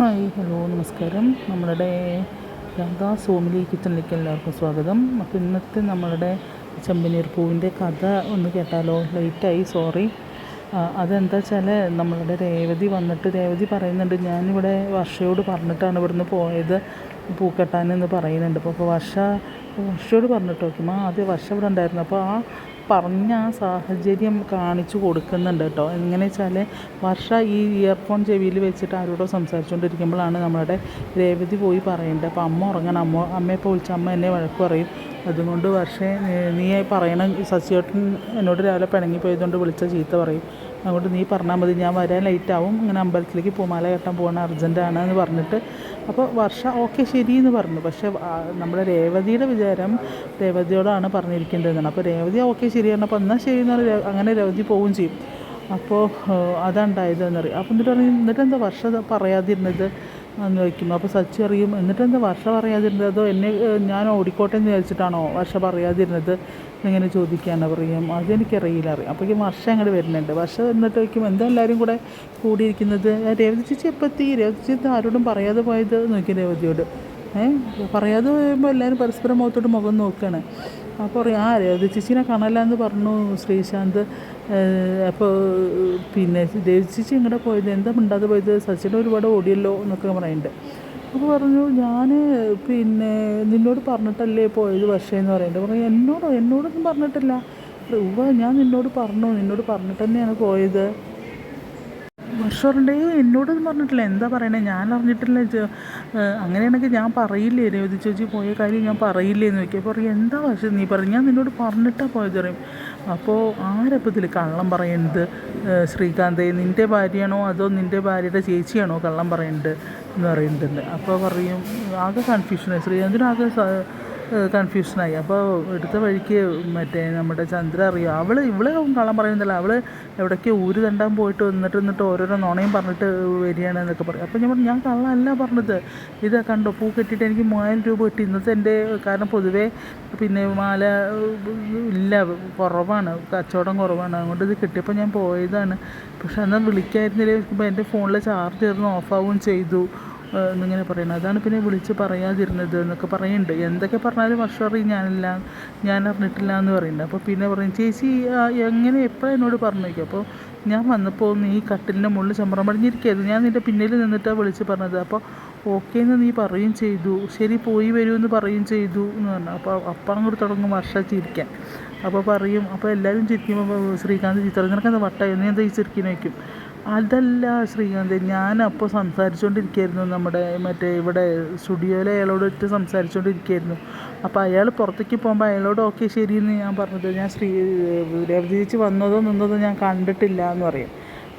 Hi hello നമസ്കാരം. നമ്മളുടെ രാധാ സോമിലി കിച്ചണിലേക്ക് എല്ലാവർക്കും സ്വാഗതം. അപ്പോൾ ഇന്നത്തെ നമ്മളുടെ ചെമ്പനീർ പൂവിന്റെ കഥ ഒന്ന് കേട്ടാലോ? ലേറ്റായി സോറി. അതെന്താ വെച്ചാൽ നമ്മളുടെ രേവതി വന്നിട്ട് രേവതി പറയുന്നുണ്ട് ഞാനിവിടെ വർഷയോട് പറഞ്ഞിട്ടാണ് ഇവിടുന്ന് പോയത് പൂക്കെട്ടാനെന്ന് പറയുന്നുണ്ട്. അപ്പോൾ വർഷ വർഷയോട് പറഞ്ഞിട്ട് നോക്കും ആദ്യം വർഷ ഇവിടെ ഉണ്ടായിരുന്നു. അപ്പോൾ ആ പറഞ്ഞ ആ സാഹചര്യം കാണിച്ചു കൊടുക്കുന്നുണ്ട് കേട്ടോ. എങ്ങനെ വെച്ചാൽ വർഷ ഈ ഇയർഫോൺ ചെവിയിൽ വെച്ചിട്ട് ആരോടോ സംസാരിച്ചുകൊണ്ടിരിക്കുമ്പോഴാണ് നമ്മളുടെ രേവതി പോയി പറയേണ്ടത്. അപ്പോൾ അമ്മ ഉറങ്ങണം. അമ്മ അമ്മയെ ഇപ്പോൾ വിളിച്ച അമ്മ എന്നെ വഴക്ക് പറയും. അതുകൊണ്ട് വർഷേ നീ പറയണം. സച്ചിയേട്ടൻ എന്നോട് രാവിലെ പിണങ്ങിപ്പോയതുകൊണ്ട് വിളിച്ച ചീത്ത പറയും. അതുകൊണ്ട് നീ പറഞ്ഞാൽ മതി ഞാൻ വരാൻ ലേറ്റ് ആവും. ഇങ്ങനെ അമ്പലത്തിലേക്ക് പൂമാല കെട്ടാൻ പോകണം അർജന്റാണ് എന്ന് പറഞ്ഞിട്ട്. അപ്പോൾ വർഷ ഓക്കെ ശരി എന്ന് പറഞ്ഞു. പക്ഷേ നമ്മുടെ രേവതിയുടെ വിചാരം രേവതിയോടാണ് പറഞ്ഞിരിക്കേണ്ടതെന്നാണ്. അപ്പോൾ രേവതി ഓക്കെ ശരി അപ്പോൾ എന്നാൽ ശരി എന്ന് പറഞ്ഞാൽ അങ്ങനെ രേവതി പോവുകയും ചെയ്യും. അപ്പോൾ അതുണ്ടായത് എന്നറിയാം അപ്പോൾ എന്നിട്ട് എന്നിട്ട് എന്താ വർഷ പറയാതിരുന്നത്? എന്ന് ചോദിക്കും. അപ്പോൾ സച്ചി അറിയും എന്നിട്ട് എന്താ വർഷ പറയാതിരുന്നത്? അതോ എന്നെ ഞാൻ ഓടിക്കോട്ടെ എന്ന് വിചാരിച്ചിട്ടാണോ വർഷ പറയാതിരുന്നത്? ഇങ്ങനെ ചോദിക്കാൻ പറയും അതെനിക്കറിയില്ല. അറിയാം. അപ്പോഴേക്കും വർഷം അങ്ങോട്ട് വരുന്നുണ്ട്. വർഷം എന്നിട്ട് വയ്ക്കും എന്താ എല്ലാവരും കൂടെ കൂടിയിരിക്കുന്നത്? രേവതി ചേച്ചി എപ്പോൾ എത്തി രേവതി ചേച്ചി ആരോടും പറയാതെ പോയത്? നോക്കി രേവതിയോട്. ഏഹ് പറയാതെ പോയപ്പോൾ എല്ലാവരും പരസ്പരം മുഖത്തോട്ട് മുഖം നോക്കുകയാണ് അപ്പോൾ പറയും ആ രേവതി ചേച്ചീനെ എന്ന് പറഞ്ഞു ശ്രീശാന്ത്. അപ്പോൾ പിന്നെ രേവതി ചേച്ചി ഇങ്ങോട്ട് പോയത്? എന്താ മിണ്ടാതെ പോയത്? സച്ചിൻ ഒരുപാട് ഓടിയല്ലോ എന്നൊക്കെ പറയുന്നുണ്ട്. അപ്പോൾ പറഞ്ഞു ഞാൻ പിന്നെ നിന്നോട് പറഞ്ഞിട്ടല്ലേ പോയത് വർഷം എന്ന് പറയുന്നത് പറഞ്ഞു എന്നോടോ? എന്നോടൊന്നും പറഞ്ഞിട്ടില്ല. ഉവ ഞാൻ നിന്നോട് പറഞ്ഞു നിന്നോട് പറഞ്ഞിട്ട് തന്നെയാണ് പോയത് വർഷമുണ്ടേ എന്നോടൊന്നും പറഞ്ഞിട്ടില്ല. എന്താ പറയണേ? ഞാൻ അറിഞ്ഞിട്ടില്ല അങ്ങനെയാണെങ്കിൽ ഞാൻ പറയില്ലേ? രേവതി ചേച്ചി പോയ കാര്യം ഞാൻ പറയില്ലേ എന്ന് ചോദിക്കും. പറയും എന്താ പക്ഷേ നീ പറഞ്ഞു ഞാൻ നിന്നോട് പറഞ്ഞിട്ടാണ് പോയത് പറയും. അപ്പോൾ ആരപ്പത്തിൽ കള്ളം പറയുന്നത് ശ്രീകാന്തേ നിന്റെ ഭാര്യയാണോ? അതോ നിന്റെ ഭാര്യയുടെ ചേച്ചിയാണോ കള്ളം പറയുന്നത് പറയുന്നുണ്ട്. അപ്പോൾ പറയും ആകെ കൺഫ്യൂഷനായി ശ്രീകാന്തിനാകെ സ- കൺഫ്യൂഷനായി. അപ്പോൾ എടുത്ത വഴിക്ക് മറ്റേ നമ്മുടെ ചന്ദ്ര അറിയാം? അവൾ ഇവൾ കള്ളം പറയുന്നില്ല. അവൾ എവിടേക്കോ ഊര് തണ്ടാൻ പോയിട്ട് വന്നിട്ട് എന്നിട്ട് ഓരോരോ നുണയും പറഞ്ഞിട്ട് വരികയാണ് എന്നൊക്കെ പറയും. അപ്പോൾ ഞാൻ ഞാൻ കള്ളമല്ല പറഞ്ഞത്. ഇത് കണ്ടോ? പൂ കെട്ടിയിട്ട് എനിക്ക് മൂവായിരം രൂപ കിട്ടി. ഇന്നത്തെ എന്റെ കാരണം പൊതുവേ പിന്നെ മാല ഇല്ല. കുറവാണ്. കച്ചവടം കുറവാണ്. അതുകൊണ്ട് ഇത് കിട്ടിയപ്പോൾ ഞാൻ പോയതാണ്. പക്ഷെ അന്ന് വിളിക്കായിരുന്നില്ല. എന്റെ ഫോണിലെ ചാർജ് തീർന്ന് ഓഫാവുകയും ചെയ്തു. എന്നിങ്ങനെ പറയുന്നത്. അതാണ് പിന്നെ വിളിച്ച് പറയാതിരുന്നത് എന്നൊക്കെ പറയുന്നുണ്ട്. എന്തൊക്കെ പറഞ്ഞാലും വർഷം അറിയും. ഞാനില്ല ഞാൻ അറിഞ്ഞിട്ടില്ല എന്ന് പറയുന്നുണ്ട്. അപ്പോൾ പിന്നെ പറയും ചേച്ചി എങ്ങനെ എപ്പോഴും എന്നോട് പറഞ്ഞേക്കും? അപ്പോൾ ഞാൻ വന്നപ്പോൾ നീ കട്ടിലിന്റെ മുകളിൽ ചമ്പറം പടിഞ്ഞിരിക്കുകയായിരുന്നു ഞാൻ നിന്റെ പിന്നിൽ നിന്നിട്ടാണ് വിളിച്ച് പറഞ്ഞത്. അപ്പോൾ ഓക്കെ എന്ന് നീ പറയും ചെയ്തു. ശരി പോയി വരൂ എന്ന് പറയും ചെയ്തു എന്ന് പറഞ്ഞു. അപ്പോൾ അപ്പം അങ്ങോട്ട് തുടങ്ങും വർഷ ചിരിക്കാൻ അപ്പോൾ പറയും അപ്പോൾ എല്ലാവരും ചിരിക്കുമ്പോൾ ശ്രീകാന്ത് ചിത്ര നിനക്കെന്താ വട്ടായി? നീ എന്താ ഈ ചിരിക്കുന്ന വയ്ക്കും അതല്ല ശ്രീകാന്ത് ഞാൻ അപ്പോൾ സംസാരിച്ചുകൊണ്ടിരിക്കുകയായിരുന്നു നമ്മുടെ മറ്റേ ഇവിടെ സ്റ്റുഡിയോയിൽ അയാളോട് ഇട്ട് സംസാരിച്ചുകൊണ്ടിരിക്കുകയായിരുന്നു അപ്പോൾ അയാൾ പുറത്തേക്ക് പോകുമ്പോൾ അയാളോട് ഓക്കെ ശരിയെന്ന് ഞാൻ പറഞ്ഞത്. ഞാൻ ശ്രീ രവതി വന്നതോ നിന്നതോ ഞാൻ കണ്ടിട്ടില്ല എന്ന് പറയും.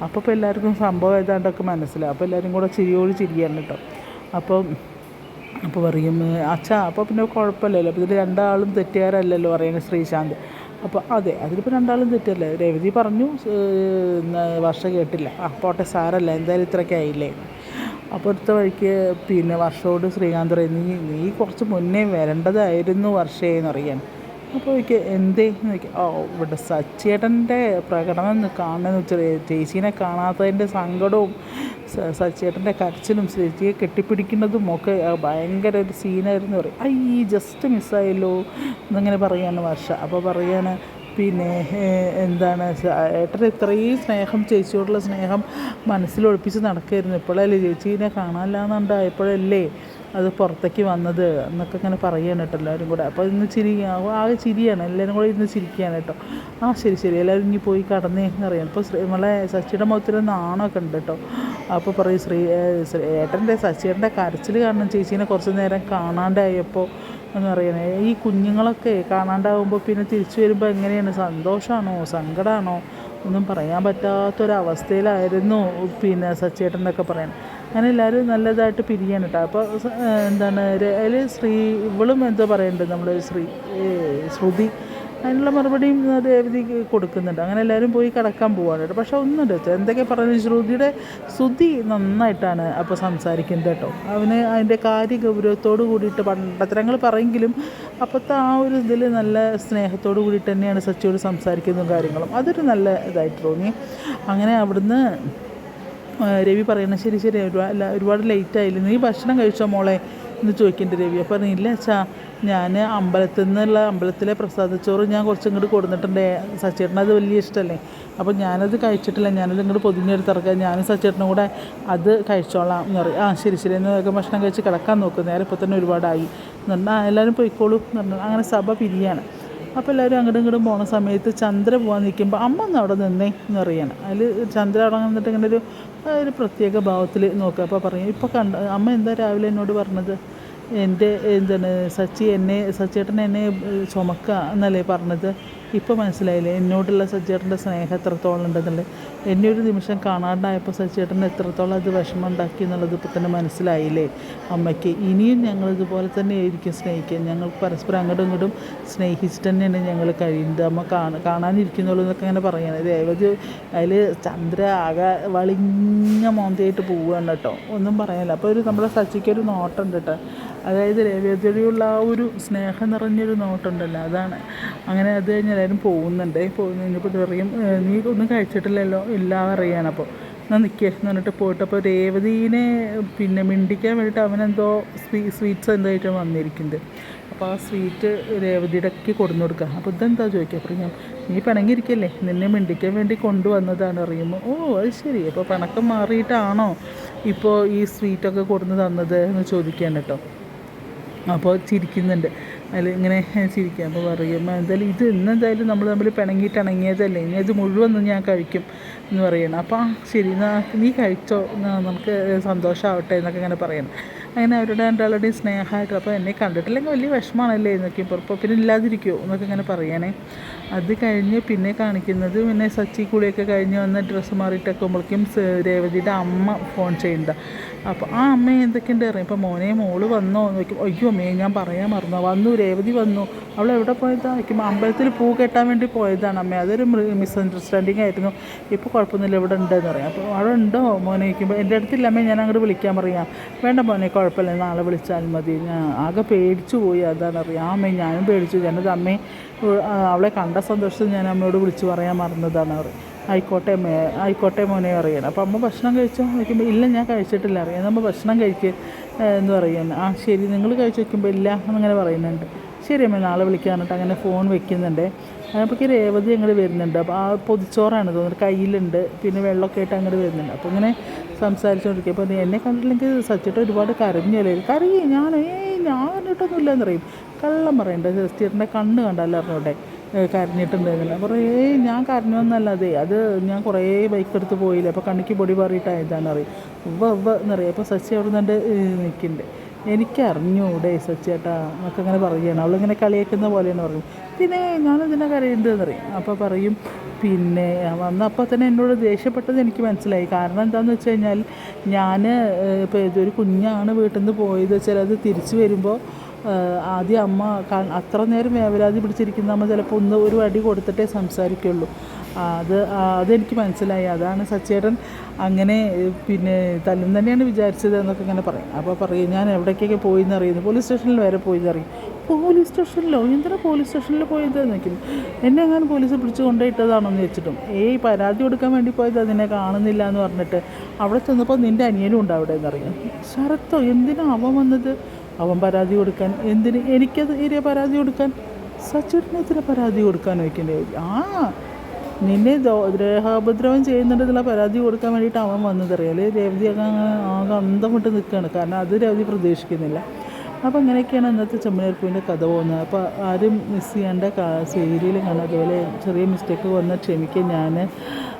അപ്പോൾ ഇപ്പോൾ എല്ലാവർക്കും സംഭവം ഏതാണ്ടൊക്കെ മനസ്സിലാവും അപ്പോൾ എല്ലാവരും കൂടെ ചിരിയോട് ചിരിയാണ് കേട്ടോ. അപ്പം അപ്പോൾ പറയും അച്ഛാ അപ്പോൾ പിന്നെ കുഴപ്പമില്ലല്ലോ. അപ്പോൾ ഇതിൽ രണ്ടാളും തെറ്റുകാരല്ലല്ലോ പറയുന്നത് ശ്രീശാന്ത്. അപ്പോൾ അതെ അതിലിപ്പോൾ രണ്ടാളും തെറ്റല്ലേ? രവതി പറഞ്ഞു വർഷ കേട്ടില്ല. ആ പോട്ടെ സാരല്ല എന്തായാലും ഇത്രയൊക്കെ ആയില്ലേ? അപ്പോൾ അടുത്ത വഴിക്ക് പിന്നെ വർഷോട് ശ്രീകാന്ത് പറയും നീ നീ കുറച്ച് മുന്നേ വരേണ്ടതായിരുന്നു വർഷയെന്ന് അറിയാൻ അപ്പോൾ എനിക്ക് എന്തേ? എന്ന് ഓ ഇവിടെ സച്ചേട്ടന്റെ പ്രകടനം കാണുന്നതെന്ന് വെച്ചാൽ ചേച്ചീനെ കാണാത്തതിന്റെ സങ്കടവും സച്ചേട്ടന്റെ കരച്ചിലും ചേച്ചിയെ കെട്ടിപ്പിടിക്കുന്നതും ഒക്കെ ഭയങ്കര ഒരു സീനായിരുന്നു പറയും. ഐ ജസ്റ്റ് മിസ്സായല്ലോ എന്നിങ്ങനെ പറയാണ് വർഷ. അപ്പോൾ പറയാണ് പിന്നെ എന്താണ് ഏട്ടൻ ഇത്രയും സ്നേഹം ചേച്ചിയോടുള്ള സ്നേഹം മനസ്സിലൊളിപ്പിച്ച് നടക്കായിരുന്നു. ഇപ്പോഴല്ലേ ചേച്ചീനെ കാണാനില്ലാന്നുണ്ടായപ്പോഴല്ലേ അത് പുറത്തേക്ക് വന്നത് എന്നൊക്കെ ഇങ്ങനെ പറയുകയാണ് കേട്ടോ എല്ലാവരും കൂടെ. അപ്പോൾ ഇന്ന് ചിരി ആകെ ചിരിയാണ്. എല്ലാവരും കൂടെ ഇന്ന് ചിരിക്കുകയാണ് കേട്ടോ. ആ ശരി ശരി. എല്ലാവരും ഇനി പോയി കടന്നേ അറിയാം. ഇപ്പോൾ ശ്രീ നമ്മളെ സച്ചിയുടെ മുഖത്തിൽ നാണമൊക്കെ ഉണ്ട് കേട്ടോ. അപ്പോൾ പറയും ശ്രീ ശ്രീ ഏട്ടന്റെ സച്ചിയുടെ കരച്ചിൽ കാരണം ചേച്ചീനെ കുറച്ച് നേരം കാണാണ്ടായപ്പോൾ എന്ന് പറയുന്നത്. ഈ കുഞ്ഞുങ്ങളൊക്കെ കാണാണ്ടാവുമ്പോൾ പിന്നെ തിരിച്ചു വരുമ്പോൾ എങ്ങനെയാണ്? സന്തോഷമാണോ സങ്കടമാണോ ഒന്നും പറയാൻ പറ്റാത്തൊരവസ്ഥയിലായിരുന്നു പിന്നെ സച്ചേട്ടൻ എന്നൊക്കെ പറയുന്നത്. അങ്ങനെ എല്ലാവരും നല്ലതായിട്ട് പിരിയാണ് കേട്ടോ അപ്പോൾ എന്താണ് അതിൽ ശ്രീ ഇവളും എന്തോ പറയുന്നുണ്ട് നമ്മുടെ ശ്രീ ശ്രുതി. അതിനുള്ള മറുപടിയും രേവതി കൊടുക്കുന്നുണ്ട്. അങ്ങനെ എല്ലാവരും പോയി കിടക്കാൻ പോവാണ്. കേട്ടോ പക്ഷെ ഒന്നുണ്ട് വെച്ചാൽ എന്തൊക്കെ പറഞ്ഞു ശ്രുതിയുടെ ശ്രുതി നന്നായിട്ടാണ് അപ്പോൾ സംസാരിക്കുന്നത് കേട്ടോ. അവന് അതിന്റെ കാര്യ ഗൗരവത്തോട് കൂടിയിട്ട് പണ്ടത്തരങ്ങൾ പറയെങ്കിലും അപ്പോഴത്തെ ആ ഒരു ഇതിൽ നല്ല സ്നേഹത്തോട് കൂടിയിട്ട് തന്നെയാണ് സച്ചിയോട് സംസാരിക്കുന്നതും കാര്യങ്ങളും. അതൊരു നല്ല ഇതായിട്ട് തോന്നി. അങ്ങനെ അവിടുന്ന് രവി പറയണ ശരി ശരി ഒരുപാട് ലേറ്റ് ആയില്ല? നീ ഭക്ഷണം കഴിച്ചോ മോളെ? എന്ന് ചോദിക്കേണ്ടി രവി. അപ്പോൾ പറഞ്ഞു ഇല്ല അച്ഛാ ഞാൻ അമ്പലത്തിൽ നിന്നുള്ള അമ്പലത്തിലെ പ്രസാദച്ചോറ് ഞാൻ കുറച്ച് ഇങ്ങോട്ട് കൊടുത്തിട്ടുണ്ട് സച്ചേട്ടനത് വലിയ ഇഷ്ടമല്ലേ അപ്പോൾ ഞാനത് കഴിച്ചിട്ടില്ല. ഞാനത് ഇങ്ങോട്ട് പൊതിഞ്ഞൊരു ഇറക്കാം. ഞാനും സച്ചേട്ടനും കൂടെ അത് കഴിച്ചോളാം. എന്ന് പറയും. ആ ശരി ശരി. എന്ന് വേഗം ഭക്ഷണം കഴിച്ച് കിടക്കാൻ നോക്കും. നേരെ ഇപ്പോൾ തന്നെ ഒരുപാടായി. എന്ന് പറഞ്ഞാൽ എല്ലാവരും പോയിക്കോളൂ. എന്ന് പറഞ്ഞു. അങ്ങനെ സഭ പിരിയാണ്. അപ്പോൾ എല്ലാവരും അങ്ങോട്ടും ഇങ്ങോട്ടും പോണ സമയത്ത് ചന്ദ്ര പോകാൻ നിൽക്കുമ്പോൾ അമ്മ ഒന്ന് അവിടെ നിന്നേ എന്ന് പറയണം അതിൽ ചന്ദ്ര അവിടെ നിന്നിട്ട് ഇങ്ങനെ ഒരു ഒരു പ്രത്യേക ഭാവത്തിൽ നോക്കുക. അപ്പോൾ പറയും ഇപ്പോൾ കണ്ട അമ്മ എന്താ രാവിലെ എന്നോട് പറഞ്ഞത്? എന്റെ എന്താണ് സച്ചി എന്നെ സച്ചേട്ടൻ എന്നെ ചുമക്കുക എന്നല്ലേ പറഞ്ഞത്? ഇപ്പോൾ മനസ്സിലായില്ലേ? എന്നോടുള്ള സച്ചേട്ടന്റെ സ്നേഹം എത്രത്തോളം ഉണ്ടെന്നുള്ളത്. എന്നെ ഒരു നിമിഷം കാണാണ്ടായപ്പോൾ സച്ചേട്ടൻ എത്രത്തോളം അത് വിഷമം ഉണ്ടാക്കി എന്നുള്ളത് ഇപ്പോൾ തന്നെ മനസ്സിലായില്ലേ? അമ്മയ്ക്ക് ഇനിയും ഞങ്ങൾ ഇതുപോലെ തന്നെ ആയിരിക്കും സ്നേഹിക്കുക. ഞങ്ങൾ പരസ്പരം അങ്ങോട്ടും ഇങ്ങോട്ടും സ്നേഹിച്ചിട്ട് തന്നെയാണ് ഞങ്ങൾ കഴിയുന്നത്. അമ്മ കാണാൻ കാണാനിരിക്കുന്നുള്ളൂ എന്നൊക്കെ അങ്ങനെ പറയണത് രേവതി അതിൽ ചന്ദ്ര ആകെ വളിഞ്ഞ മോന്തയായിട്ട് പോവുകയാണ് കേട്ടോ. ഒന്നും പറയാനില്ല അപ്പോൾ ഒരു നമ്മുടെ സച്ചിക്കൊരു നോട്ടുണ്ട് കേട്ടോ. അതായത് രേവതിയോടുള്ള ആ ഒരു സ്നേഹം നിറഞ്ഞൊരു നോട്ടുണ്ടല്ലോ അതാണ്. അങ്ങനെ അത് കഴിഞ്ഞ് എല്ലാവരും പോകുന്നുണ്ട്. പോകുന്ന കഴിഞ്ഞപ്പോൾ പറയും നീ ഒന്നും കഴിച്ചിട്ടില്ലല്ലോ ഇല്ല അറിയാണ്. അപ്പോൾ എന്നാൽ നിൽക്കുക എന്ന് പറഞ്ഞിട്ട് പോയിട്ട് അപ്പോൾ രേവതീനെ പിന്നെ മിണ്ടിക്കാൻ വേണ്ടിയിട്ട് അവനെന്തോ സ്വീ സ്വീറ്റ്സ് എന്തായിട്ടും വന്നിരിക്കുന്നത് അപ്പോൾ ആ സ്വീറ്റ് രേവതിയുടെ ഒക്കെ കൊടുന്നു കൊടുക്കുക. അപ്പോൾ ഇതെന്താ ചോദിക്കുക? അപ്പോൾ ഞാൻ നീ പിണങ്ങിയിരിക്കല്ലേ? നിന്നെ മിണ്ടിക്കാൻ വേണ്ടി കൊണ്ടുവന്നതാണ് അറിയുമ്പോൾ ഓ അത് ശരി. അപ്പോൾ പിണക്കം മാറിയിട്ടാണോ ഇപ്പോൾ ഈ സ്വീറ്റൊക്കെ കൊടുന്ന് തന്നത്? എന്ന് ചോദിക്കാൻ കേട്ടോ. അപ്പോൾ ചിരിക്കുന്നുണ്ട്. അതിൽ ഇങ്ങനെ ചിരിക്കുക അപ്പോൾ പറയും എന്തായാലും ഇത് ഇന്നെന്തായാലും നമ്മൾ തമ്മിൽ പിണങ്ങിയിട്ട് ഇണങ്ങിയതല്ലേ? ഇനി അത് മുഴുവനും ഞാൻ കഴിക്കും എന്ന് പറയണം. അപ്പോൾ ആ ശരി നീ കഴിച്ചോ? നമുക്ക് സന്തോഷമാവട്ടെ എന്നൊക്കെ ഇങ്ങനെ പറയണം. അങ്ങനെ അവരുടെ രണ്ടാളുടെയും സ്നേഹമായിട്ട് അപ്പോൾ എന്നെ കണ്ടിട്ടില്ലെങ്കിൽ വലിയ വിഷമമാണല്ലേ? എന്നൊക്കെ ഇപ്പോൾ പിന്നെ ഇല്ലാതിരിക്കുമോ എന്നൊക്കെ ഇങ്ങനെ പറയണേ. അത് കഴിഞ്ഞ് പിന്നെ കാണിക്കുന്നത് പിന്നെ സച്ചി കുളിയൊക്കെ കഴിഞ്ഞ് വന്ന് ഡ്രസ്സ് മാറിയിട്ടൊക്കെ ആകുമ്പോഴേക്കും രേവതിയുടെ അമ്മ ഫോൺ ചെയ്യണ്ട അപ്പോൾ ആ അമ്മ എന്തൊക്കെയുണ്ട് അറിയാം? ഇപ്പോൾ മോനെ മോൾ വന്നോ വയ്ക്കും അയ്യോ അമ്മേ ഞാൻ പറയാൻ മറന്നു. വന്നു രേവതി വന്നു. അവൾ എവിടെ പോയതാ? വയ്ക്കും അമ്പലത്തിൽ പൂ കെട്ടാൻ വേണ്ടി പോയതാണ് അമ്മ. അതൊരു മിസ് അണ്ടർസ്റ്റാൻഡിങ് ആയിരുന്നു. ഇപ്പോൾ കുഴപ്പമൊന്നുമില്ല. ഇവിടെ ഉണ്ടെന്ന് പറയാം. അപ്പോൾ അവിടെ ഉണ്ടോ മോനെ? വയ്ക്കുമ്പോൾ എന്റെ അടുത്തില്ല അമ്മേ. ഞാൻ അങ്ങോട്ട് വിളിക്കാൻ പറയാം. വേണ്ട മോനെ കുഴപ്പമില്ല. നാളെ വിളിച്ചാൽ മതി. ഞാൻ ആകെ പേടിച്ചു പോയി. അതാണ് അറിയാം. ആ അമ്മേ ഞാനും പേടിച്ചു. ഞാനത് അമ്മേ അവളെ കണ്ട സന്തോഷത്തിൽ ഞാൻ അമ്മയോട് വിളിച്ച് പറയാൻ മറന്നതാണ്. പറയും ആയിക്കോട്ടെ മേ ആയിക്കോട്ടെ മോനെ അറിയണം. അപ്പോൾ അമ്മ ഭക്ഷണം കഴിച്ചോ? വയ്ക്കുമ്പോൾ ഇല്ല ഞാൻ കഴിച്ചിട്ടില്ല അറിയാം. നമ്മൾ ഭക്ഷണം കഴിക്ക് എന്ന് പറയുന്നത് ആ ശരി നിങ്ങൾ കഴിച്ച് വയ്ക്കുമ്പോൾ ഇല്ല എന്നിങ്ങനെ പറയുന്നുണ്ട്. ശരി അമ്മ നാളെ വിളിക്കാൻ പറഞ്ഞിട്ട് അങ്ങനെ ഫോൺ വെക്കുന്നുണ്ട്. അപ്പോഴേക്ക് രേവതി അങ്ങോട്ട് വരുന്നുണ്ട്. അപ്പോൾ ആ പൊതിച്ചോറാണ് തോന്നുന്നത്. കയ്യിലുണ്ട് പിന്നെ വെള്ളമൊക്കെ ആയിട്ട് അങ്ങോട്ട് വരുന്നുണ്ട്. അപ്പോൾ ഇങ്ങനെ സംസാരിച്ചുകൊണ്ടിരിക്കുക അപ്പോൾ എന്നെ കണ്ടില്ലെങ്കിൽ സച്ചിട്ട് ഒരുപാട് കരഞ്ഞല്ലേ? കരയും ഞാൻ ഏയ് ഞാൻ കണ്ടിട്ടൊന്നുമില്ലെന്നറിയും. കള്ളം പറയണ്ട. ജസ്റ്റിയറിന്റെ കണ്ണ് കണ്ടല്ലോ അറിഞ്ഞോട്ടെ കരഞ്ഞിട്ടുണ്ടായിരുന്നില്ല. അപ്പോൾ ഞാൻ ഞാൻ കരഞ്ഞൊന്നല്ലാതെ അത് ഞാൻ കുറേ ബൈക്ക് എടുത്ത് പോയില്ല. അപ്പോൾ കണ്ണിക്ക് പൊടി പാറിയിട്ടായതാണ് അറിയും ഉവ്വ ഉവ്വ എന്നറിയാം. അപ്പോൾ സച്ചി അവിടെ നിന്നുണ്ട് നിൽക്കുന്നുണ്ട് എനിക്കറിഞ്ഞൂടെ സച്ചേട്ടാ എന്നൊക്കെ അങ്ങനെ പറയുകയാണ് അവളിങ്ങനെ കളിയാക്കുന്ന പോലെയാണ് പറയും പിന്നെ ഞാനിതിനെ കരയുന്നതെന്ന് പറയും അപ്പോൾ പറയും പിന്നെ വന്നപ്പോൾ തന്നെ എന്നോട് ദേഷ്യപ്പെട്ടത് എനിക്ക് മനസ്സിലായി. കാരണം എന്താണെന്ന് വെച്ച് കഴിഞ്ഞാൽ ഞാൻ ഇപ്പോൾ ഇതൊരു കുഞ്ഞാണ് വീട്ടിൽ നിന്ന് പോയത് വെച്ചാൽ അത് തിരിച്ചു വരുമ്പോൾ ആദ്യം അമ്മ അത്ര നേരം വേവലാതി പിടിച്ചിരിക്കുന്ന അമ്മ ചിലപ്പോൾ ഒന്ന് ഒരു അടി കൊടുത്തിട്ടേ സംസാരിക്കുള്ളൂ. അത് അതെനിക്ക് മനസ്സിലായി. അതാണ് സച്ചേട്ടൻ അങ്ങനെ പിന്നെ തല്ലും തന്നെയാണ് വിചാരിച്ചത് എന്നൊക്കെ ഇങ്ങനെ പറയും. അപ്പോൾ പറയും ഞാൻ എവിടേക്കൊക്കെ പോയി എന്നറിയുന്നു പോലീസ് സ്റ്റേഷനിൽ വരെ പോയി എന്നറിയും പോലീസ് സ്റ്റേഷനിലോ? എന്തിനാ പോലീസ് സ്റ്റേഷനിൽ പോയത്? നോക്കും എന്നെ അങ്ങനെ പോലീസ് പിടിച്ച് കൊണ്ടുപോയിട്ടതാണോ? എന്ന് വെച്ചിട്ടും ഏയ് പരാതി കൊടുക്കാൻ വേണ്ടി പോയത് അതിനെ കാണുന്നില്ല എന്ന് പറഞ്ഞിട്ട് അവിടെ ചെന്നപ്പോൾ നിന്റെ അനിയനും ഉണ്ട് അവിടെ എന്നറിയാം. ശരത്തോ എന്തിനാ അവൻ വന്നത്? അവൻ പരാതി കൊടുക്കാൻ എന്തിന് എനിക്കത് ഏരിയ പരാതി കൊടുക്കാൻ? സച്ചുവിനെതിരെ പരാതി കൊടുക്കാൻ വയ്ക്കേണ്ടി ആ നിന്നെ ദേഹോപദ്രവം ചെയ്യുന്നുണ്ടെന്നുള്ള പരാതി കൊടുക്കാൻ വേണ്ടിയിട്ട് അവൻ വന്നതറിയാൽ രേവതി ഒക്കെ അങ്ങനെ ആകെ അന്തം വിട്ട് നിൽക്കുകയാണ്. കാരണം അത് രേവതി പ്രതീക്ഷിക്കുന്നില്ല. അപ്പോൾ അങ്ങനെയൊക്കെയാണ് ഇന്നത്തെ ചെമ്മനീർപ്പൂവിന്റെ കഥ പോകുന്നത്. അപ്പോൾ ആരും മിസ് ചെയ്യേണ്ട സീരിയൽ കാണാം അതുപോലെ ചെറിയ മിസ്റ്റേക്ക് വന്നാൽ ക്ഷമിക്കുക ഞാൻ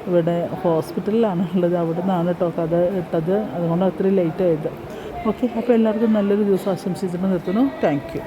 ഇവിടെ ഹോസ്പിറ്റലിലാണ് ഉള്ളത് അവിടെ നിന്നാണ് കേട്ടോ കഥ ഇട്ടത്. അതുകൊണ്ട് അത്രയും ലേറ്റ് ആയത്. ഓക്കെ അപ്പോൾ എല്ലാവർക്കും നല്ലൊരു ദിവസം ആശംസിച്ചിട്ട് നിർത്തുന്നു. Thank you.